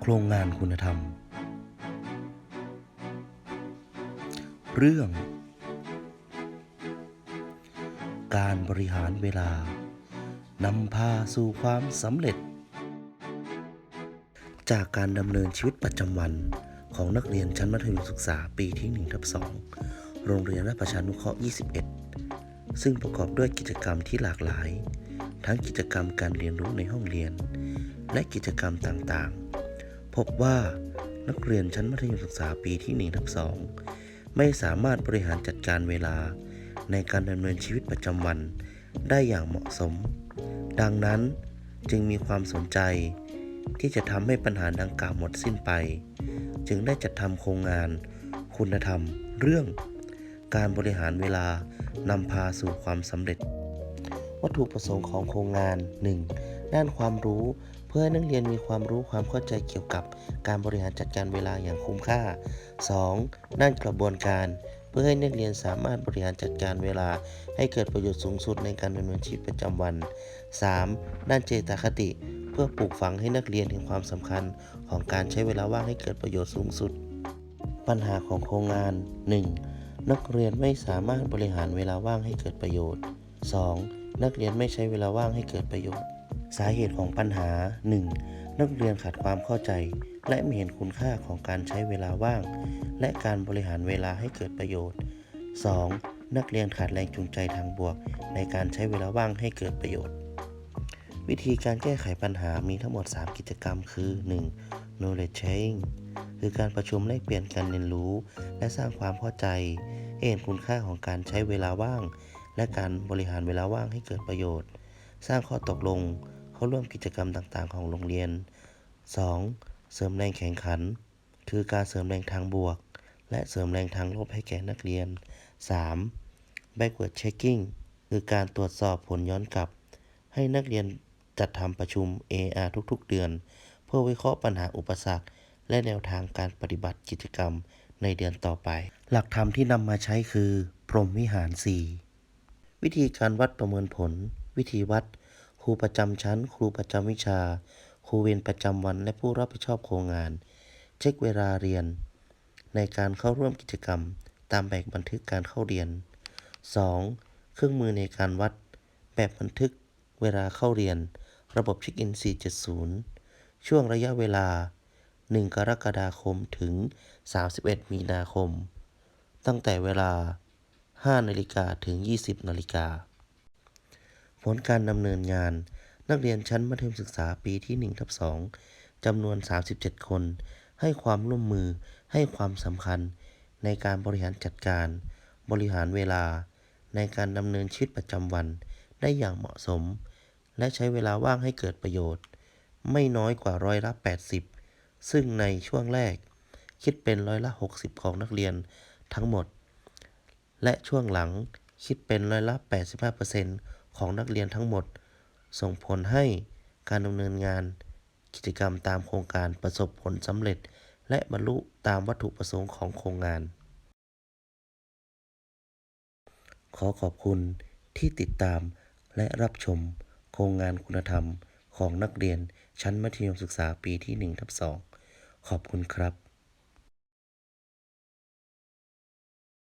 โครงงานคุณธรรม เรื่อง การบริหารเวลานำพาสู่ความสำเร็จ จากการดำเนินชีวิตประจำวันของนักเรียนชั้นมัธยมศึกษาปีที่1ทับ2โรงเรียนราชประชานุเคราะห์ 21 ซึ่งประกอบด้วยกิจกรรมที่หลากหลาย ทั้งกิจกรรมการเรียนรู้ในห้องเรียน และกิจกรรมต่างๆ พบว่านักเรียนชั้นมัธยมศึกษาปีที่1ทับ2ไม่สามารถบริหารจัดการเวลาในการดำเนินชีวิตประจำวันได้อย่างเหมาะสม ดังนั้นจึงมีความสนใจที่จะทำให้ปัญหาดังกล่าวหมดสิ้นไป จึงได้จัดทำโครงงานคุณธรรม เรื่อง การบริหารเวลานำพาสู่ความสำเร็จ วัตถุประสงค์ของโครงงาน 1. ด้านความรู้ เพื่อให้นักเรียนมีความรู้ความเข้าใจเกี่ยวกับการบริหารจัดการเวลาอย่างคุ้มค่า 2. ด้านกระบวนการ เพื่อให้นักเรียนสามารถบริหารจัดการเวลา ให้เกิดประโยชน์สูงสุดในการดำเนินชีวิตประจำวัน 3. ด้านเจตคติ เพื่อปลูกฝังให้นักเรียนถึงความสำคัญของการใช้เวลาว่างให้เกิดประโยชน์สูงสุด ปัญหาของโครงงาน 1. นักเรียนไม่สามารถบริหารเวลาว่างให้เกิดประโยชน์ 2. นักเรียนไม่ใช้เวลาว่างให้เกิดประโยชน์ สาเหตุของปัญหา 1. นักเรียนขาดความเข้าใจ และไม่เห็นคุณค่าของการใช้เวลาว่าง และการบริหารเวลาให้เกิดประโยชน์ 2. นักเรียนขาดแรงจูงใจทางบวก ในการใช้เวลาว่างให้เกิดประโยชน์ วิธีการแก้ไขปัญหามีทั้งหมด 3 กิจกรรมคือ 1. knowledge sharing คือการประชุมแลกเปลี่ยนการเรียนรู้ และสร้างความเข้าใจเห็นคุณค่าของการใช้เวลาว่าง และการบริหารเวลาว่างให้เกิดประโยชน์ สร้างข้อตกลง เข้าร่วมกิจกรรมต่างๆ ของโรงเรียน 2. เสริมแรงแข่งขัน คือการเสริมแรงทางบวก และเสริมแรงทางลบให้แก่นักเรียน 3. backward checking คือการตรวจสอบผลย้อนกลับ ให้นักเรียนจัดทำประชุม AR ทุกๆ เดือน เพื่อวิเคราะห์ปัญหาอุปสรรค และแนวทางการปฏิบัติกิจกรรมในเดือนต่อไป หลักธรรมที่นำมาใช้คือ พรหมวิหาร 4 วิธีการวัดประเมินผล วิธีวัด ครูประจำชั้น ครูประจำวิชา ครูเวรประจำวันและผู้รับผิดชอบโครงงาน เช็คเวลาเรียน ในการเข้าร่วมกิจกรรม ตามแบบบันทึกการเข้าเรียน 2. เครื่องมือในการวัด แบบบันทึก เวลาเข้าเรียน ระบบเช็คอิน 470 ช่วงระยะเวลา 1 กรกฎาคมถึง 31 มีนาคม ตั้งแต่เวลา 5 นาฬิกาถึง 20 นาฬิกา ผลการดำเนินงาน นักเรียนชั้นมัธยมศึกษาปีที่1ทับ2จำนวน 37 คน ให้ความร่วมมือให้ความสำคัญ ในการบริหารจัดการ บริหารเวลา ในการดำเนินชีวิตประจำวันได้อย่างเหมาะสม และใช้เวลาว่างให้เกิดประโยชน์ ไม่น้อยกว่าร้อยละ 80 ซึ่งในช่วงแรก คิดเป็นร้อยละ 60 ของนักเรียนทั้งหมด และช่วงหลังคิดเป็นร้อยละ 85% ของนักเรียนทั้งหมด ส่งผลให้การดำเนินงานกิจกรรมตามโครงการประสบผลสำเร็จ และบรรลุตามวัตถุประสงค์ของโครงงาน ขอขอบคุณที่ติดตามและรับชมโครงงานคุณธรรมของนักเรียนชั้นมัธยมศึกษาปีที่1ทับ2ขอบคุณครับ